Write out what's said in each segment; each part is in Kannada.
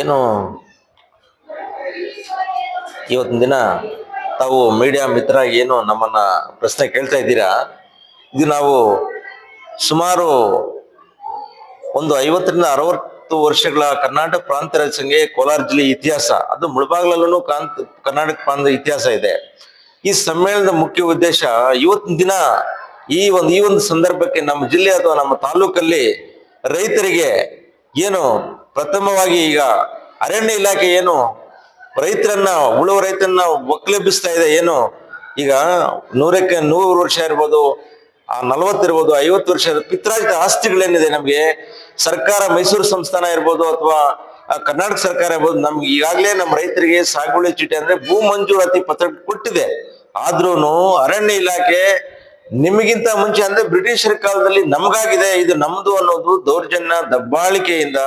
ಏನು? ಇವತ್ತಿನ ದಿನ ತಾವು ಮೀಡಿಯಾ ಮಿತ್ರ ಏನು ನಮ್ಮನ್ನ ಪ್ರಶ್ನೆ ಕೇಳ್ತಾ ಇದ್ದೀರಾ? ಇದು ನಾವು ಸುಮಾರು ಒಂದು ಐವತ್ತರಿಂದ ಅರವತ್ತು ವರ್ಷಗಳ ಕರ್ನಾಟಕ ಪ್ರಾಂತ ರಾಜ್ಯಸಂಗೆ ಕೋಲಾರ ಜಿಲ್ಲೆ ಇತಿಹಾಸ, ಅದು ಮುಳಬಾಗ್ಲಲ್ಲೂ ಕಾಂತ, ಕರ್ನಾಟಕ ಪ್ರಾಂತ ಇತಿಹಾಸ ಇದೆ. ಈ ಸಮ್ಮೇಳನದ ಮುಖ್ಯ ಉದ್ದೇಶ ಇವತ್ತಿನ ದಿನ ಈ ಒಂದು ಈ ಒಂದು ಸಂದರ್ಭಕ್ಕೆ ನಮ್ಮ ಜಿಲ್ಲೆ ಅಥವಾ ನಮ್ಮ ತಾಲೂಕಲ್ಲಿ ರೈತರಿಗೆ ಏನು ಪ್ರಥಮವಾಗಿ ಈಗ ಅರಣ್ಯ ಇಲಾಖೆ ಏನು ರೈತರನ್ನ ಉಳುವ ರೈತರನ್ನ ಒಕ್ಕಲೆಬ್ಬಿಸ್ತಾ ಇದೆ, ಏನು ಈಗ ನೂರಕ್ಕೆ ನೂರು ವರ್ಷ ಇರ್ಬೋದು, ಆ ನಲವತ್ತಿರ್ಬೋದು ಐವತ್ತು ವರ್ಷ ಪಿತ್ರಾಜಿತ ಆಸ್ತಿಗಳೇನಿದೆ ನಮಗೆ, ಸರ್ಕಾರ ಮೈಸೂರು ಸಂಸ್ಥಾನ ಇರ್ಬೋದು ಅಥವಾ ಕರ್ನಾಟಕ ಸರ್ಕಾರ ಇರ್ಬೋದು, ನಮ್ಗೆ ಈಗಾಗಲೇ ನಮ್ಮ ರೈತರಿಗೆ ಸಾಗುವಳಿ ಚೀಟಿ ಅಂದ್ರೆ ಭೂ ಮಂಜೂರಾತಿ ಪತ್ರ ಕೊಟ್ಟಿದೆ. ಆದ್ರೂ ಅರಣ್ಯ ಇಲಾಖೆ ನಿಮಗಿಂತ ಮುಂಚೆ ಅಂದ್ರೆ ಬ್ರಿಟಿಷರ ಕಾಲದಲ್ಲಿ ನಮಗಾಗಿದೆ, ಇದು ನಮ್ದು ಅನ್ನೋದು ದೌರ್ಜನ್ಯ, ದಬ್ಬಾಳಿಕೆಯಿಂದ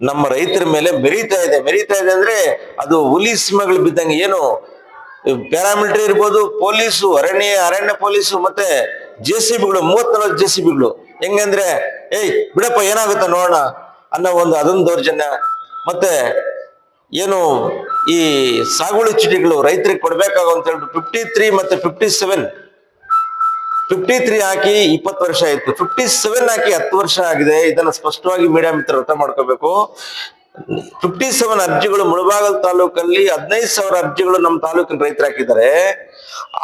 ನಮ್ಮ ರೈತರ ಮೇಲೆ ಮೆರೀತಾ ಇದೆ. ಮೆರೀತಾ ಇದೆ ಅಂದ್ರೆ ಅದು ಹುಲಿ ಸಿಂಹಗಳು ಬಿದ್ದಂಗೆ ಏನು, ಪ್ಯಾರಾಮಿಲಿಟರಿ ಇರ್ಬೋದು, ಪೊಲೀಸು, ಅರಣ್ಯ ಅರಣ್ಯ ಪೊಲೀಸು ಮತ್ತೆ ಜೆ ಸಿ ಬಿಗಳು ಮೂವತ್ ನಲವತ್ತು ಜೆ ಸಿ ಬಿಗಳು. ಹೆಂಗಂದ್ರೆ ಏಯ್, ಬಿಡಪ್ಪ, ಏನಾಗುತ್ತೆ ನೋಡೋಣ ಅನ್ನೋ ಒಂದು ಅದೊಂದು ದೌರ್ಜನ್ಯ. ಮತ್ತೆ ಏನು ಈ ಸಾಗುವಳಿ ಚೀಟಿಗಳು ರೈತರಿಗೆ ಕೊಡ್ಬೇಕಾಗುವಂತ ಹೇಳ್ಬಿಟ್ಟು ಫಿಫ್ಟಿ ತ್ರೀ ಮತ್ತೆ ಫಿಫ್ಟಿ ಸೆವೆನ್ ಫಿಫ್ಟಿ ತ್ರೀ ಹಾಕಿ ಇಪ್ಪತ್ತು ವರ್ಷ ಆಯ್ತು. ಫಿಫ್ಟಿ ಸೆವೆನ್ ಹಾಕಿ ಹತ್ತು ವರ್ಷ ಆಗಿದೆ. ಇದನ್ನ ಸ್ಪಷ್ಟವಾಗಿ ಮೀಡಿಯಾ ಮಿತ್ರ ಅರ್ಥ ಮಾಡ್ಕೋಬೇಕು. ಫಿಫ್ಟಿ ಸೆವೆನ್ ಅರ್ಜಿಗಳು ಮುಳಬಾಗಲ್ ತಾಲೂಕಲ್ಲಿ ಹದಿನೈದು ಸಾವಿರ ಅರ್ಜಿಗಳು ನಮ್ಮ ತಾಲೂಕಿನ ರೈತರು ಹಾಕಿದ್ದಾರೆ.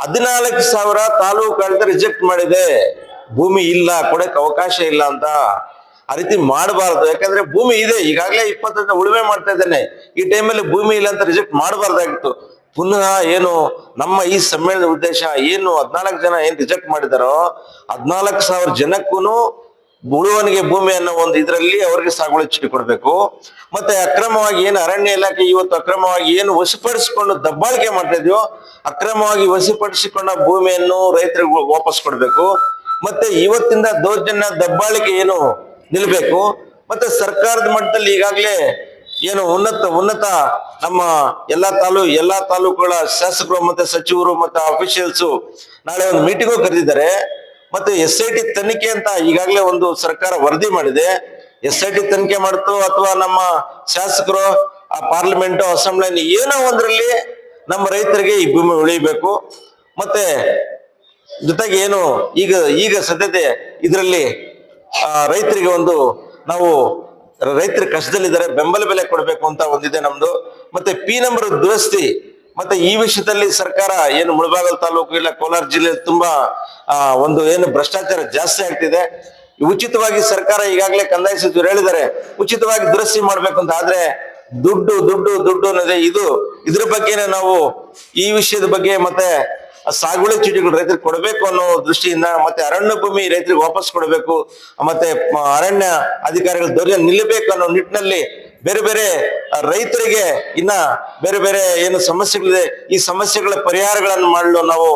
ಹದಿನಾಲ್ಕು ಸಾವಿರ ತಾಲೂಕು ಆಡಳಿತ ರಿಜೆಕ್ಟ್ ಮಾಡಿದೆ. ಭೂಮಿ ಇಲ್ಲ, ಕೊಡಕ್ಕೆ ಅವಕಾಶ ಇಲ್ಲ ಅಂತ ಆ ರೀತಿ ಮಾಡಬಾರ್ದು. ಯಾಕಂದ್ರೆ ಭೂಮಿ ಇದೆ. ಈಗಾಗಲೇ ಇಪ್ಪತ್ತರಿಂದ ಉಳುಮೆ ಮಾಡ್ತಾ ಇದ್ದೇನೆ. ಈ ಟೈಮಲ್ಲಿ ಭೂಮಿ ಇಲ್ಲ ಅಂತ ರಿಜೆಕ್ಟ್ ಮಾಡಬಾರ್ದಾಗಿತ್ತು. ಪುನಃ ಏನು ನಮ್ಮ ಈ ಸಮ್ಮೇಳನದ ಉದ್ದೇಶ ಏನು ಹದ್ನಾಲ್ಕು ಜನ ಏನ್ ರಿಜೆಕ್ಟ್ ಮಾಡಿದಾರೋ ಹದ್ನಾಲ್ಕು ಸಾವಿರ ಜನಕ್ಕೂ ಉಳುವನಿಗೆ ಭೂಮಿ ಅನ್ನೋ ಒಂದು ಇದರಲ್ಲಿ ಅವರಿಗೆ ಸಾಗುವಳಿ ಚೀಟಿ ಕೊಡಬೇಕು. ಮತ್ತೆ ಅಕ್ರಮವಾಗಿ ಏನು ಅರಣ್ಯ ಇಲಾಖೆ ಇವತ್ತು ಅಕ್ರಮವಾಗಿ ಏನು ವಶಪಡಿಸಿಕೊಂಡು ದಬ್ಬಾಳಿಕೆ ಮಾಡ್ತಾ ಅಕ್ರಮವಾಗಿ ವಶಪಡಿಸಿಕೊಂಡ ಭೂಮಿಯನ್ನು ರೈತರಿಗೆ ವಾಪಸ್ ಕೊಡಬೇಕು. ಮತ್ತೆ ಇವತ್ತಿಂದ ದೌರ್ಜನ್ಯ ದಬ್ಬಾಳಿಕೆ ಏನು ನಿಲ್ಬೇಕು. ಮತ್ತೆ ಸರ್ಕಾರದ ಮಟ್ಟದಲ್ಲಿ ಈಗಾಗಲೇ ಏನು ಉನ್ನತ ಉನ್ನತ ನಮ್ಮ ಎಲ್ಲಾ ತಾಲೂಕು ಎಲ್ಲಾ ತಾಲೂಕುಗಳ ಶಾಸಕರು ಮತ್ತೆ ಸಚಿವರು ಮತ್ತೆ ಅಫಿಷಿಯಲ್ಸ್ ನಾಳೆ ಒಂದು ಮೀಟಿಂಗು ಕರೆದಿದ್ದಾರೆ. ಮತ್ತೆ ಎಸ್ ಐ ಟಿ ತನಿಖೆ ಅಂತ ಈಗಾಗಲೇ ಒಂದು ಸರ್ಕಾರ ವರದಿ ಮಾಡಿದೆ. ಎಸ್ ಐ ಟಿ ತನಿಖೆ ಮಾಡ್ತು ಅಥವಾ ನಮ್ಮ ಶಾಸಕರು, ಆ ಪಾರ್ಲಿಮೆಂಟ್ ಅಸೆಂಬ್ಲಿ ಏನೋ ಒಂದ್ರಲ್ಲಿ ನಮ್ಮ ರೈತರಿಗೆ ಈ ಭೂಮಿ ಉಳಿಬೇಕು. ಮತ್ತೆ ಜೊತೆಗೆ ಏನು ಈಗ ಈಗ ಸದ್ಯತೆ ಇದರಲ್ಲಿ ರೈತರಿಗೆ ಒಂದು ನಾವು ರೈತರ ಕಷ್ಟದಲ್ಲಿದ್ದಾರೆ, ಬೆಂಬಲ ಬೆಲೆ ಕೊಡಬೇಕು ಅಂತ ಒಂದಿದೆ ನಮ್ದು. ಮತ್ತೆ ಪಿ ನಂಬರ್ ದುರಸ್ತಿ, ಮತ್ತೆ ಈ ವಿಷಯದಲ್ಲಿ ಸರ್ಕಾರ ಏನು ಮುಳಬಾಗಲ್ ತಾಲೂಕು ಇಲ್ಲ, ಕೋಲಾರ ಜಿಲ್ಲೆ ತುಂಬಾ ಒಂದು ಏನು ಭ್ರಷ್ಟಾಚಾರ ಜಾಸ್ತಿ ಆಗ್ತಿದೆ. ಉಚಿತವಾಗಿ ಸರ್ಕಾರ ಈಗಾಗಲೇ ಕಂದಾಯ ಸಚಿವರು ಹೇಳಿದ್ದಾರೆ, ಉಚಿತವಾಗಿ ದುರಸ್ತಿ ಮಾಡ್ಬೇಕು ಅಂತ. ಆದ್ರೆ ದುಡ್ಡು ದುಡ್ಡು ದುಡ್ಡು ಅನ್ನೋದೇ ಇದು. ಇದ್ರ ಬಗ್ಗೆನೇ ನಾವು ಈ ವಿಷಯದ ಬಗ್ಗೆ ಮತ್ತೆ ಸಾಗುವಳಿ ಚೀಟಿಗಳು ರೈತರಿಗೆ ಕೊಡಬೇಕು ಅನ್ನೋ ದೃಷ್ಟಿಯಿಂದ ಮತ್ತೆ ಅರಣ್ಯ ಭೂಮಿ ರೈತರಿಗೆ ವಾಪಸ್ ಕೊಡಬೇಕು, ಮತ್ತೆ ಅರಣ್ಯ ಅಧಿಕಾರಿಗಳ ದೌರ್ಯ ನಿಲ್ಲಬೇಕು ಅನ್ನೋ ನಿಟ್ಟಿನಲ್ಲಿ ಬೇರೆ ಬೇರೆ ರೈತರಿಗೆ ಇನ್ನ ಬೇರೆ ಬೇರೆ ಏನು ಸಮಸ್ಯೆಗಳಿದೆ, ಈ ಸಮಸ್ಯೆಗಳ ಪರಿಹಾರಗಳನ್ನು ಮಾಡಲು ನಾವು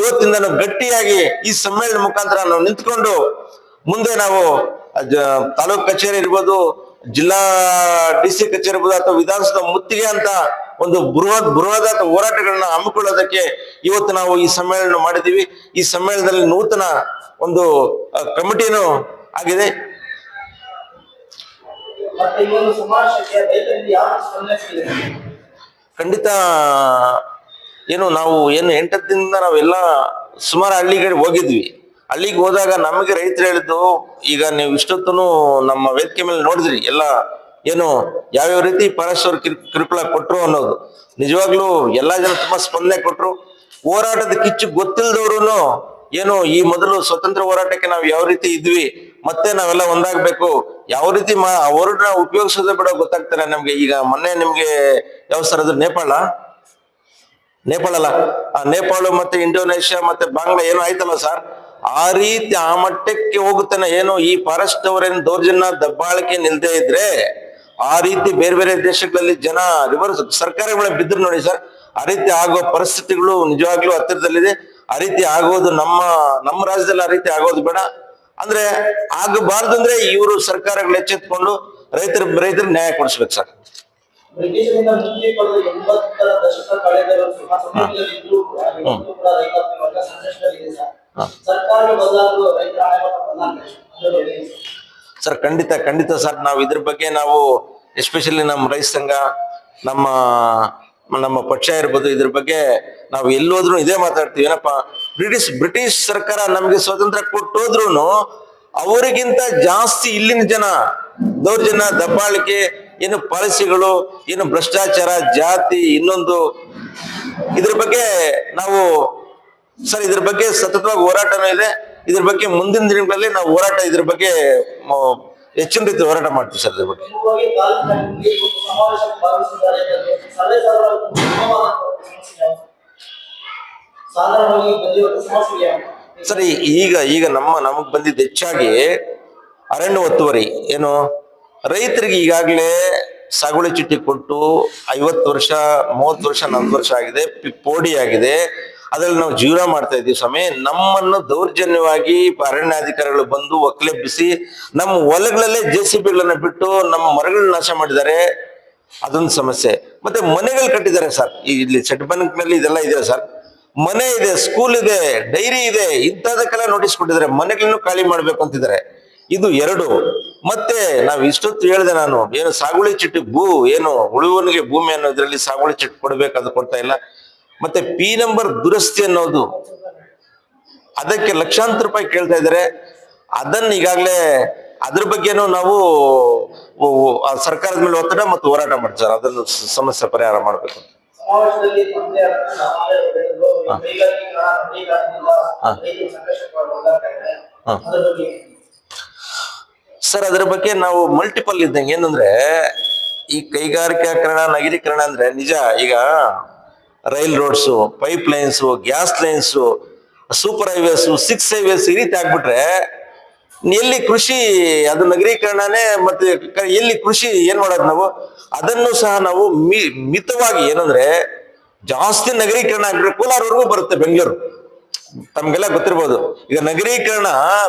ಇವತ್ತಿಂದ ಗಟ್ಟಿಯಾಗಿ ಈ ಸಮ್ಮೇಳನ ಮುಖಾಂತರ ನಾವು ನಿಂತ್ಕೊಂಡು ಮುಂದೆ ನಾವು ತಾಲೂಕ್ ಕಚೇರಿ ಇರ್ಬೋದು, ಜಿಲ್ಲಾ ಡಿ ಸಿ ಕಚೇರಿ ಇರ್ಬೋದು ಅಥವಾ ವಿಧಾನಸೌಧ ಮುತ್ತಿಗೆ ಅಂತ ಒಂದು ಬೃಹತ್ ಬೃಹದಾತ ಹೋರಾಟಗಳನ್ನ ಹಮ್ಮಿಕೊಳ್ಳೋದಕ್ಕೆ ಇವತ್ತು ನಾವು ಈ ಸಮ್ಮೇಳನ ಮಾಡಿದೀವಿ ಈ ಸಮ್ಮೇಳನದಲ್ಲಿ ನೂತನ ಒಂದು ಕಮಿಟಿನೂ ಆಗಿದೆ. ಖಂಡಿತ ಏನು ನಾವು ಏನು ಎಂಟತ್ತು ದಿನದಿಂದ ನಾವೆಲ್ಲ ಸುಮಾರು ಹಳ್ಳಿಗಳಿಗೆ ಹೋಗಿದ್ವಿ. ಹಳ್ಳಿಗೆ ಹೋದಾಗ ನಮಗೆ ರೈತರು ಹೇಳಿದ್ದು ಈಗ ನೀವು ಇಷ್ಟೊತ್ತೂ ನಮ್ಮ ವೇದಿಕೆ ಮೇಲೆ ನೋಡಿದ್ರಿ ಎಲ್ಲ ಏನು ಯಾವ್ಯಾವ ರೀತಿ ಪರಸ್ಪರ ಕೃಪಳ ಕೊಟ್ರು ಅನ್ನೋದು. ನಿಜವಾಗ್ಲೂ ಎಲ್ಲಾ ಜನ ತುಂಬಾ ಸ್ಪಂದನೆ ಕೊಟ್ರು. ಹೋರಾಟದ ಕಿಚ್ಚು ಗೊತ್ತಿಲ್ದವ್ರು ಏನು ಈ ಮೊದಲು ಸ್ವತಂತ್ರ ಹೋರಾಟಕ್ಕೆ ನಾವು ಯಾವ ರೀತಿ ಇದ್ವಿ, ಮತ್ತೆ ನಾವೆಲ್ಲ ಒಂದಾಗ್ಬೇಕು, ಯಾವ ರೀತಿ ಅವರನ್ನ ಉಪಯೋಗಿಸೋದು ಬೇಡ ಗೊತ್ತಾಗ್ತಾರೆ ನಮ್ಗೆ. ಈಗ ಮೊನ್ನೆ ನಿಮ್ಗೆ ಯಾವ ಸರ್ ನೇಪಾಳ? ನೇಪಾಳ ಅಲ್ಲ. ಆ ನೇಪಾಳ ಮತ್ತೆ ಇಂಡೋನೇಷ್ಯಾ ಮತ್ತೆ ಬಾಂಗ್ಲಾ ಏನೋ ಆಯ್ತಲ್ಲ ಸರ್? ಆ ರೀತಿ ಆ ಮಟ್ಟಕ್ಕೆ ಹೋಗುತ್ತಾನೆ. ಏನು ಈ ಫಾರೆಸ್ಟ್ ಅವರೇನು ದೌರ್ಜನ್ಯ, ದಬ್ಬಾಳಿಕೆ ನಿಲ್ದೇ ಇದ್ರೆ ಆ ರೀತಿ ಬೇರೆ ಬೇರೆ ದೇಶಗಳಲ್ಲಿ ಜನ ರಿವರ್ಸ್ ಸರ್ಕಾರಗಳ ಬಿದ್ರು ನೋಡಿ ಸರ್ ಆ ರೀತಿ ಆಗೋ ಪರಿಸ್ಥಿತಿಗಳು ನಿಜವಾಗ್ಲೂ ಹತ್ತಿರದಲ್ಲಿದೆ. ಆ ರೀತಿ ಆಗೋದು ನಮ್ಮ ನಮ್ಮ ರಾಜ್ಯದಲ್ಲಿ ಆ ರೀತಿ ಆಗೋದು ಬೇಡ. ಅಂದ್ರೆ ಆಗಬಾರ್ದು ಅಂದ್ರೆ ಇವರು ಸರ್ಕಾರಗಳು ಎಚ್ಚೆತ್ಕೊಂಡು ರೈತರ ರೈತರಿಗೆ ನ್ಯಾಯ ಕೊಡಿಸ್ಬೇಕು ಸರ್ ಬ್ರಿಟಿಷರಿಂದ ಸರ್ ಖಂಡಿತ ಖಂಡಿತ ಸರ್ ನಾವು ಇದ್ರ ಬಗ್ಗೆ ನಾವು ಎಸ್ಪೆಷಲಿ ನಮ್ಮ ರೈತ ಸಂಘ, ನಮ್ಮ ನಮ್ಮ ಪಕ್ಷ ಇರ್ಬೋದು, ಇದ್ರ ಬಗ್ಗೆ ನಾವು ಎಲ್ಲೋದ್ರೂ ಇದೇ ಮಾತಾಡ್ತೀವಿ. ಏನಪ್ಪ, ಬ್ರಿಟಿಷ್ ಬ್ರಿಟಿಷ್ ಸರ್ಕಾರ ನಮಗೆ ಸ್ವಾತಂತ್ರ್ಯ ಕೊಟ್ಟೋದ್ರೂ ಅವರಿಗಿಂತ ಜಾಸ್ತಿ ಇಲ್ಲಿನ ಜನ, ದೌರ್ಜನ್ಯ, ದಬ್ಬಾಳಿಕೆ, ಏನು ಪಾಲಿಸಿಗಳು, ಏನು ಭ್ರಷ್ಟಾಚಾರ, ಜಾತಿ, ಇನ್ನೊಂದು, ಇದ್ರ ಬಗ್ಗೆ ನಾವು ಸರ್ ಇದ್ರ ಬಗ್ಗೆ ಸತತವಾಗಿ ಹೋರಾಟನೂ ಇದೆ. ಇದ್ರ ಬಗ್ಗೆ ಮುಂದಿನ ದಿನಗಳಲ್ಲಿ ನಾವು ಹೋರಾಟ ಇದ್ರ ಬಗ್ಗೆ ಹೆಚ್ಚಿನ ರೀತಿ ಹೋರಾಟ ಮಾಡ್ತೀವಿ ಸರ್ ಇದ್ರ ಬಗ್ಗೆ. ಸರಿ ಈಗ ಈಗ ನಮ್ಮ, ನಮಗ್ ಬಂದಿದ್ದು ಹೆಚ್ಚಾಗಿ ಅರಣ್ಯ ಒತ್ತುವರಿ, ಏನು? ರೈತರಿಗೆ ಈಗಾಗಲೇ ಸಾಗುವಳಿ ಚೀಟಿ ಕೊಟ್ಟು ಐವತ್ತು ವರ್ಷ, ಮೂವತ್ತು ವರ್ಷ, ನಲ್ವತ್ತು ವರ್ಷ ಆಗಿದೆ ಪೋಡಿ ಆಗಿದೆ. ಅದ್ರಲ್ಲಿ ನಾವು ಜೀವನ ಮಾಡ್ತಾ ಇದ್ದೀವಿ ಸ್ವಾಮಿ. ನಮ್ಮನ್ನು ದೌರ್ಜನ್ಯವಾಗಿ ಅರಣ್ಯಾಧಿಕಾರಿಗಳು ಬಂದು ಒಕ್ಕಲೆಬ್ಬಿಸಿ ನಮ್ಮ ಹೊಲಗಳಲ್ಲೇ ಜೆ ಸಿ ಬಿಗಳನ್ನ ಬಿಟ್ಟು ನಮ್ಮ ಮರಗಳನ್ನ ನಾಶ ಮಾಡಿದ್ದಾರೆ. ಅದೊಂದು ಸಮಸ್ಯೆ. ಮತ್ತೆ ಮನೆಗಳು ಕಟ್ಟಿದ್ದಾರೆ ಸರ್. ಇಲ್ಲಿ ಮೇಲೆ ಇದೆಲ್ಲ ಇದೆ ಸರ್? ಮನೆ ಇದೆ ಸ್ಕೂಲ್ ಇದೆ ಡೈರಿ ಇದೆ, ಇಂಥದಕ್ಕೆಲ್ಲ ನೋಟಿಸ್ ಕೊಟ್ಟಿದ್ದಾರೆ. ಮನೆಗಳನ್ನು ಖಾಲಿ ಮಾಡ್ಬೇಕು ಅಂತಿದ್ದಾರೆ. ಇದು ಎರಡು. ಮತ್ತೆ ನಾವು ಇಷ್ಟೊತ್ತು ಹೇಳಿದೆ ನಾನು, ಏನು ಸಾಗುವಳಿ ಚಿಟ್ಟು ಭೂ, ಏನು ಉಳುವನಿಗೆ ಭೂಮಿ ಅನ್ನೋದ್ರಲ್ಲಿ ಸಾಗುವಳಿ ಚಿಟ್ಟು ಕೊಡ್ಬೇಕು ಅದು ಕೊಡ್ತಾ ಇಲ್ಲ. ಮತ್ತೆ ಪಿ ನಂಬರ್ ದುರಸ್ತಿ ಅನ್ನೋದು ಅದಕ್ಕೆ ಲಕ್ಷಾಂತರ ರೂಪಾಯಿ ಕೇಳ್ತಾ ಇದ್ದಾರೆ. ಅದನ್ನ ಈಗಾಗಲೇ ಅದ್ರ ಬಗ್ಗೆನೂ ನಾವು ಸರ್ಕಾರದ ಮೇಲೆ ಒತ್ತಡ ಮತ್ತು ಹೋರಾಟ ಮಾಡ್ತಾರೆ ಅದನ್ನು ಸಮಸ್ಯೆ ಪರಿಹಾರ ಮಾಡಬೇಕು. ಸರ್ ಅದ್ರ ಬಗ್ಗೆ ನಾವು ಮಲ್ಟಿಪಲ್ ಇದ್ದಂಗೆ ಏನಂದ್ರೆ ಈ ಕೈಗಾರಿಕೀಕರಣ ನಗರೀಕರಣ ಅಂದ್ರೆ ನಿಜ ಈಗ rail roads, pipe lines, gas lines, super highways, six highways ಈ ರೀತಿ ಆಗ್ಬಿಟ್ರೆ ಎಲ್ಲಿ ಕೃಷಿ, ಅದು ನಗರೀಕರಣನೇ ಮತ್ತೆ ಎಲ್ಲಿ ಕೃಷಿ ಏನ್ ಮಾಡೋದು ನಾವು? ಅದನ್ನು ಸಹ ನಾವು ಮಿತವಾಗಿ ಏನಂದ್ರೆ ಜಾಸ್ತಿ ನಗರೀಕರಣ ಆಗ್ಬಿಟ್ರೆ ಕೋಲಾರವರೆಗೂ ಬರುತ್ತೆ ಬೆಂಗಳೂರು. ತಮ್ಗೆಲ್ಲ ಗೊತ್ತಿರ್ಬೋದು. ಈಗ ನಗರೀಕರಣ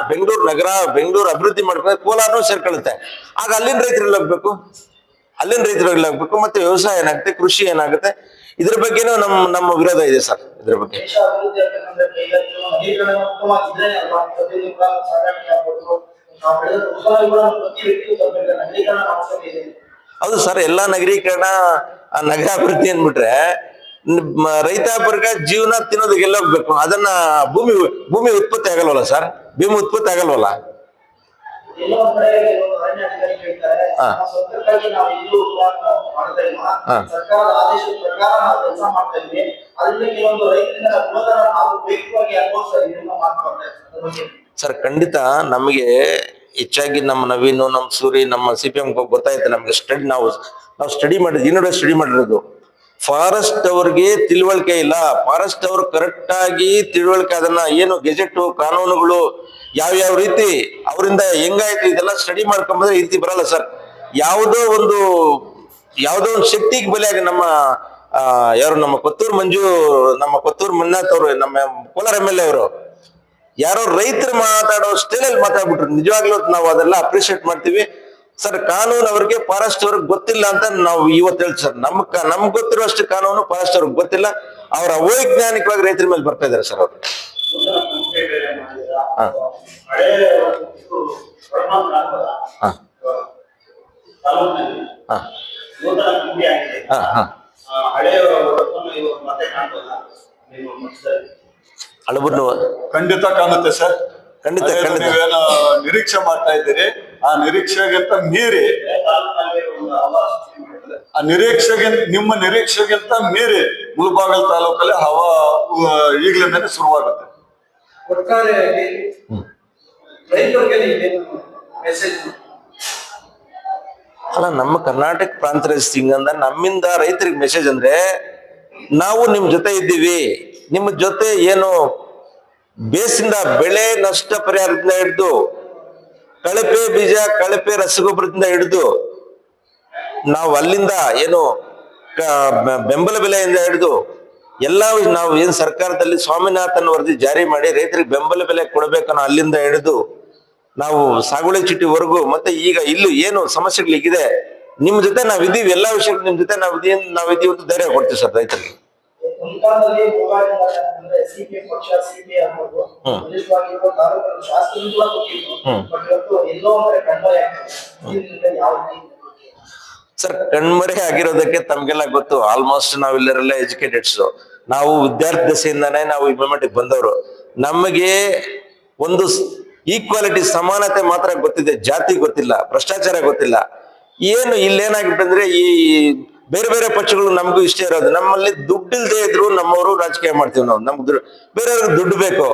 ಬೆಂಗಳೂರು ನಗರ, ಬೆಂಗಳೂರು ಅಭಿವೃದ್ಧಿ ಮಾಡ್ಕೊಂಡ್ರೆ ಕೋಲಾರನೂ ಸೇರ್ಕೊಳ್ಳುತ್ತೆ. ಆಗ ಅಲ್ಲಿನ ರೈತರು ಹೋಗ್ಬೇಕು ಅಲ್ಲಿನ ರೈತರು ಹೋಗ್ಬೇಕು ಮತ್ತೆ ವ್ಯವಸಾಯ ಏನಾಗುತ್ತೆ? ಕೃಷಿ ಏನಾಗುತ್ತೆ? ಇದ್ರ ಬಗ್ಗೆನೂ ನಮ್ಮ ನಮ್ಮ ವಿರೋಧ ಇದೆ ಸರ್, ಇದ್ರ ಬಗ್ಗೆ. ಹೌದು ಸರ್, ಎಲ್ಲಾ ನಗರೀಕರಣ ನಗರಾಭಿವೃದ್ಧಿ ಅಂದ್ಬಿಟ್ರೆ ರೈತ ರೈತಾಪರ್ಗ ಜೀವನ ತಿನ್ನೋದಕ್ಕೆಲ್ಲ ಹೋಗ್ಬೇಕು. ಅದನ್ನ ಭೂಮಿ ಭೂಮಿ ಉತ್ಪತ್ತಿ ಆಗಲ್ವಲ್ಲ ಸರ್? ಭೂಮಿ ಉತ್ಪತ್ತಿ ಆಗಲ್ವಲ್ಲ? ಸರ್ ಖಂಡಿತ ನಮಗೆ ಹೆಚ್ಚಾಗಿ ನಮ್ಮ ನವೀನು ನಮ್ಮ ಸೂರಿ ನಮ್ಮ ಸಿ ಪಿ ಎಂ ಗೊತ್ತಾಯ್ತು ನಮ್ಗೆ ಸ್ಟಡಿ ನಾವು ನಾವು ಸ್ಟಡಿ ಮಾಡಿದ್ವಿ. ಇನ್ನೊಡೆ ಸ್ಟಡಿ ಮಾಡಿರೋದು. ಫಾರೆಸ್ಟ್ ಅವ್ರಿಗೆ ತಿಳುವಳಿಕೆ ಇಲ್ಲ. ಫಾರೆಸ್ಟ್ ಅವರು ಕರೆಕ್ಟ್ ಆಗಿ ತಿಳುವಳಿಕೆ ಅದನ್ನ ಏನು ಗೆಜೆಟ್ ಕಾನೂನುಗಳು ಯಾವ ಯಾವ ರೀತಿ ಅವರಿಂದ ಹೆಂಗಾಯ್ತು ಇದೆಲ್ಲ ಸ್ಟಡಿ ಮಾಡ್ಕೊಂಬಂದ್ರೆ ಈ ರೀತಿ ಬರಲ್ಲ ಸರ್ ಯಾವುದೋ ಒಂದು ಯಾವುದೋ ಒಂದು ಶಕ್ತಿಗೆ ಬಲಿಯಾಗಿ ನಮ್ಮ ಯಾರು ನಮ್ಮ ಕೊತ್ತೂರು ಮಂಜು, ನಮ್ಮ ಕೊತ್ತೂರು ಮಂಜುನಾಥ್ ಅವರು, ನಮ್ಮ ಕೋಲಾರ ಎಂ ಎಲ್ ಎ ಅವರು, ಯಾರೋ ರೈತರು ಮಾತಾಡೋ ಸ್ಟೈಲಲ್ಲಿ ಮಾತಾಡ್ಬಿಟ್ರು. ನಿಜವಾಗ್ಲೂ ನಾವು ಅದೆಲ್ಲ ಅಪ್ರಿಶಿಯೇಟ್ ಮಾಡ್ತೀವಿ. ಸರ್ ಕಾನೂನು ಅವ್ರಿಗೆ ಫಾರೆಸ್ಟ್ ಅವ್ರಿಗೆ ಗೊತ್ತಿಲ್ಲ ಅಂತ ನಾವು ಇವತ್ತು ಹೇಳ್ತೀವಿ ಸರ್ ನಮ್ ನಮ್ಗೆ ಗೊತ್ತಿರುವಷ್ಟು ಕಾನೂನು ಫಾರೆಸ್ಟ್ ಅವ್ರಿಗೆ ಗೊತ್ತಿಲ್ಲ. ಅವ್ರ ಅವೈಜ್ಞಾನಿಕವಾಗಿ ರೈತರ ಮೇಲೆ ಬರ್ತಾ ಇದಾರೆ ಸರ್ ಅವರು. ಹಳಬರ್ನು ಖಂಡಿತ ಕಾಣುತ್ತೆ ಸರ್. ಖಂಡಿತ. ನೀವೇನು ನಿರೀಕ್ಷೆ ಮಾಡ್ತಾ ಇದ್ದೀರಿ. ಆ ನಿರೀಕ್ಷೆಗಿಂತ ಮೀರಿ ಆ ನಿರೀಕ್ಷೆಗಿಂತ ನಿಮ್ಮ ನಿರೀಕ್ಷೆಗಿಂತ ಮೀರಿ ಮುಳಬಾಗಲ್ ತಾಲೂಕಲ್ಲಿ ಹವಾ ಈಗಲಿಂದನೇ ಶುರುವಾಗುತ್ತೆ. ಒಟ್ಟಾರೆಯಾಗಿ ರೈತರಿಗೆ ನೀವೇನು ಮೆಸೇಜ್ ಅಲ್ಲ ನಮ್ಮ ಕರ್ನಾಟಕ ಪ್ರಾಂತ ಸಿಂಗ್ ಅಂದ ನಮ್ಮಿಂದ ರೈತರಿಗೆ ಮೆಸೇಜ್ ಅಂದ್ರೆ ನಾವು ನಿಮ್ ಜೊತೆ ಇದ್ದೀವಿ. ನಿಮ್ಮ ಜೊತೆ ಏನು ಬೇಸಿಂದ ಬೆಳೆ ನಷ್ಟ ಪರಿಹಾರದಿಂದ ಹಿಡಿದು ಕಳಪೆ ಬೀಜ ಕಳಪೆ ರಸಗೊಬ್ಬರದಿಂದ ಹಿಡಿದು ನಾವು ಅಲ್ಲಿಂದ ಏನು ಬೆಂಬಲ ಬೆಲೆಯಿಂದ ಹಿಡಿದು ಎಲ್ಲ ನಾವು ಏನ್ ಸರ್ಕಾರದಲ್ಲಿ ಸ್ವಾಮಿನಾಥನ್ ವರದಿ ಜಾರಿ ಮಾಡಿ ರೈತರಿಗೆ ಬೆಂಬಲ ಬೆಲೆ ಕೊಡಬೇಕನ್ನೋ ಅಲ್ಲಿಂದ ಹಿಡಿದು ನಾವು ಸಾಗುವಳಿ ಚೀಟಿವರೆಗೂ ಮತ್ತೆ ಈಗ ಇಲ್ಲೂ ಏನು ಸಮಸ್ಯೆಗಳಿಗಿದೆ ನಿಮ್ ಜೊತೆ ನಾವ್ ಇದೀವಿ ಎಲ್ಲಾ ವಿಷಯಗಳು ನಿಮ್ ಜೊತೆ ನಾವ್ ಇದೀವಿ ನಾವ್ ಇದೀವಿ ಅಂತ ಧೈರ್ಯ ಕೊಡ್ತೀವಿ ಸರ್ ರೈತರಿಗೆ. ಹ್ಮ್. ಸರ್ ಕಣ್ಮರೆ ಆಗಿರೋದಕ್ಕೆ ತಮ್ಗೆಲ್ಲ ಗೊತ್ತು. ಆಲ್ಮೋಸ್ಟ್ ನಾವೆಲ್ಲರೆಲ್ಲ ಎಜುಕೇಟೆಡ್ಸ್ ನಾವು ವಿದ್ಯಾರ್ಥಿ ದಶೆಯಿಂದಾನೇ ನಾವು ಈ ಮೂಮೆಂಟ್ಗೆ ಬಂದವರು. ನಮಗೆ ಒಂದು ಈಕ್ವಾಲಿಟಿ ಸಮಾನತೆ ಮಾತ್ರ ಗೊತ್ತಿದೆ. ಜಾತಿ ಗೊತ್ತಿಲ್ಲ, ಭ್ರಷ್ಟಾಚಾರ ಗೊತ್ತಿಲ್ಲ. ಏನು ಇಲ್ಲೇನಾಗಿಬಿಟ್ಟಂದ್ರೆ ಈ ಬೇರೆ ಬೇರೆ ಪಕ್ಷಗಳು ನಮಗೂ ಇಷ್ಟ ಇರೋದು. ನಮ್ಮಲ್ಲಿ ದುಡ್ಡು ಇಲ್ದೇ ಇದ್ರು ನಮ್ಮವರು ರಾಜಕೀಯ ಮಾಡ್ತೀವಿ ನಾವು. ನಮ್ಗೆ ಬೇರೆಯವ್ರಿಗೆ ದುಡ್ಡು ಬೇಕು.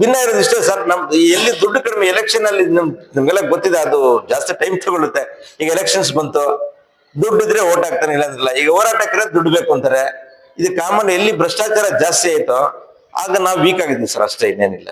ಭಿನ್ನ ಇರೋದು ಇಷ್ಟೇ ಸರ್. ನಮ್ದು ಎಲ್ಲಿ ದುಡ್ಡು ಕಡಿಮೆ ಎಲೆಕ್ಷನ್ ಅಲ್ಲಿ ನಮ್ ನಿಮ್ಗೆಲ್ಲ ಗೊತ್ತಿದೆ, ಅದು ಜಾಸ್ತಿ ಟೈಮ್ ತಗೊಳ್ಳುತ್ತೆ ಈಗ ಎಲೆಕ್ಷನ್ಸ್ ಬಂತು, ದುಡ್ಡು ಇದ್ರೆ ಓಟ್ ಹಾಕ್ತಾನೆ ಇಲ್ಲ. ಅಂದ್ರಲ್ಲ ಈಗ ಹೋರಾಟಕ್ಕೆ ದುಡ್ಡು ಬೇಕು ಅಂತಾರೆ. ಇದು ಕಾಮನ್ ಎಲ್ಲಿ ಭ್ರಷ್ಟಾಚಾರ ಜಾಸ್ತಿ ಆಯ್ತೋ, ಆಗ ನಾವು ವೀಕ್ ಆಗಿದ್ವಿ ಸರ್ ಅಷ್ಟೇ, ಇನ್ನೇನಿಲ್ಲ.